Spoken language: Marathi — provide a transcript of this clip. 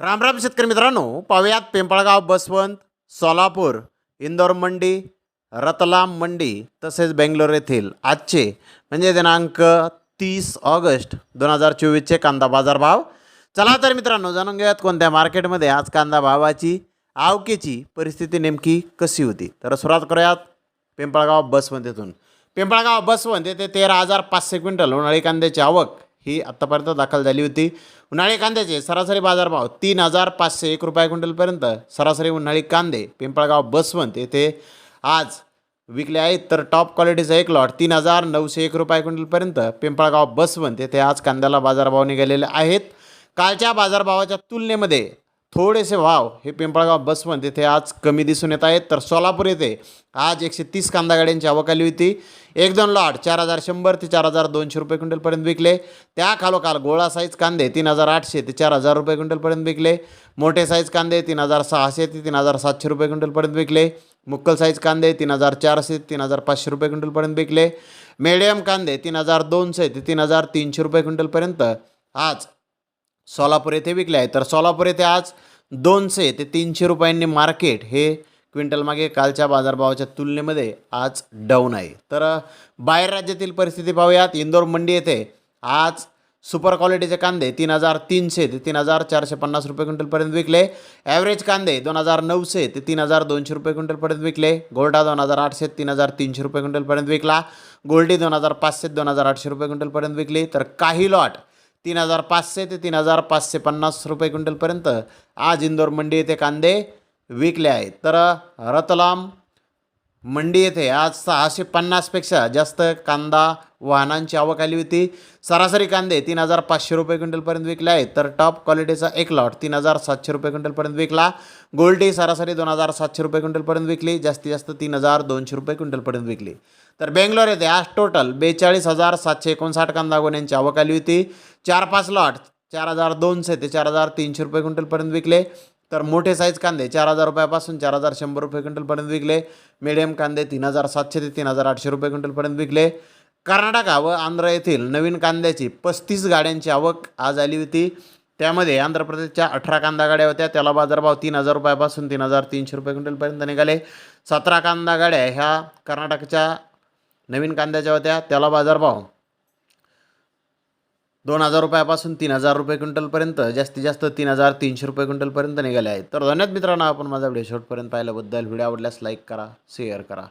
रामराम शेतकरी मित्रांनो पाहुयात पिंपळगाव बसवंत सोलापूर इंदोर मंडी रतलाम मंडी तसेच बेंगलोर येथील आजचे म्हणजे दिनांक तीस ऑगस्ट दोन हजार चोवीसचे कांदा बाजारभाव चला तर मित्रांनो जाणून घेऊयात कोणत्या मार्केटमध्ये आज कांदा भावाची आवकेची परिस्थिती नेमकी कशी होती. तर सुरुवात करूयात पिंपळगाव बसवंत येथून. पिंपळगाव बसवंत येथे तेरा हजार पाचशे क्विंटल उन्हाळी कांद्याची आवक ही आत्तापर्यंत दाखल झाली होती. उन्हाळी कांद्याचे सरासरी बाजारभाव तीन हजार पाचशे एक रुपये क्विंटलपर्यंत. सरासरी उन्हाळी कांदे पिंपळगाव बसवंत येथे आज विकले आहेत. तर टॉप क्वालिटीचा एक लॉट तीन हजार नऊशे एक रुपये क्विंटलपर्यंत पिंपळगाव बसवंत येथे आज कांद्याला बाजारभाव निघालेले आहेत. कालच्या बाजारभावाच्या तुलनेमध्ये थोडेसे भाव हे पिंपळगाव बसवंत येथे आज कमी दिसून येत आहेत. तर सोलापूर येथे आज एकशे तीस कांदा गाड्यांची आवक आली होती. एक दोन लॉट चार हजार शंभर ते चार हजार दोनशे रुपये क्विंटलपर्यंत विकले. त्या खालोखाल गोळा साईज कांदे तीन हजार आठशे ते चार हजार रुपये क्विंटलपर्यंत विकले. मोठे साईज कांदे तीन हजार सहाशे ते तीन हजार सातशे रुपये क्विंटलपर्यंत विकले. मुक्कल साईज कांदे तीन हजार चारशे ते तीन हजार पाचशे रुपये क्विंटलपर्यंत विकले. मेडियम कांदे तीन हजार दोनशे ते तीन हजार तीनशे रुपये क्विंटलपर्यंत आज सोलापूर येथे विकले आहे. तर सोलापूर येथे आज दोनशे ते तीनशे रुपयांनी मार्केट हे क्विंटल मागे कालच्या बाजारभावाच्या तुलनेमध्ये आज डाऊन आहे. तर बाहेर राज्यातील परिस्थिती पाहूयात. इंदोर मंडी येथे आज सुपर क्वालिटीचे कांदे तीन हजार तीनशे ते तीन हजार चारशे पन्नास रुपये क्विंटलपर्यंत विकले. ॲव्हरेज कांदे दोन हजार नऊशे ते तीन हजार दोनशे रुपये क्विंटलपर्यंत विकले. गोल्डा दोन हजार आठशे तीन हजार तीनशे रुपये क्विंटलपर्यंत विकला. गोल्डी दोन हजार पाचशे दोन हजार आठशे रुपये क्विंटलपर्यंत विकली. तर काही लॉट तीन हजार पाचशे ते तीन हजार पाचशे पन्नास रुपये क्विंटलपर्यंत आज इंदोर मंडी येथे कांदे विकले आहेत. तर रतलाम मंडी येथे आज सहाशे पन्नासपेक्षा जास्त कांदा वाहनांची आवक आली होती. सरासरी कांदे तीन हजार पाचशे रुपये क्विंटलपर्यंत विकले आहेत. तर टॉप क्वालिटीचा एक लॉट तीन हजार सातशे रुपये क्विंटलपर्यंत विकला. गोल्डी सरासरी दोन हजार सातशे रुपये क्विंटलपर्यंत विकली. जास्तीत जास्त तीन हजार दोनशे रुपये क्विंटलपर्यंत विकली. तर बेंगलोर येथे आज टोटल बेचाळीस हजार सातशे एकोणसाठ कांदा गोण्यांची आवक आली होती. चार पाच लॉट चार हजार दोनशे ते चार हजार तीनशे रुपये क्विंटलपर्यंत विकले. तर मोठे साईज कांदे चार हजार रुपयापासून चार हजार शंभर रुपये क्विंटलपर्यंत विकले. मिडियम कांदे तीन हजार सातशे ते तीन हजार आठशे रुपये क्विंटलपर्यंत विकले. कर्नाटका व आंध्र येथील नवीन कांद्याची पस्तीस गाड्यांची आवक आज आली होती. त्यामध्ये आंध्र प्रदेशच्या अठरा कांदा गाड्या होत्या. त्याला बाजारभाव तीन हजार रुपयापासून तीन हजार तीनशे रुपये क्विंटलपर्यंत निघाले. सतरा कांदा गाड्या ह्या कर्नाटकच्या नवीन कांद्याच्या होत्या. त्याला बाजारभाव दोन हजार रुपयापासून तीन हजार रुपये क्विंटलपर्यंत जास्तीत जास्त तीन हजार तीनशे रुपये क्विंटलपर्यंत निघाले आहेत. तर धन्यवाद मित्रांनो आपण माझा व्हिडिओ शेवटपर्यंत पाहिल्याबद्दल. व्हिडिओ आवडल्यास लाईक करा शेअर करा.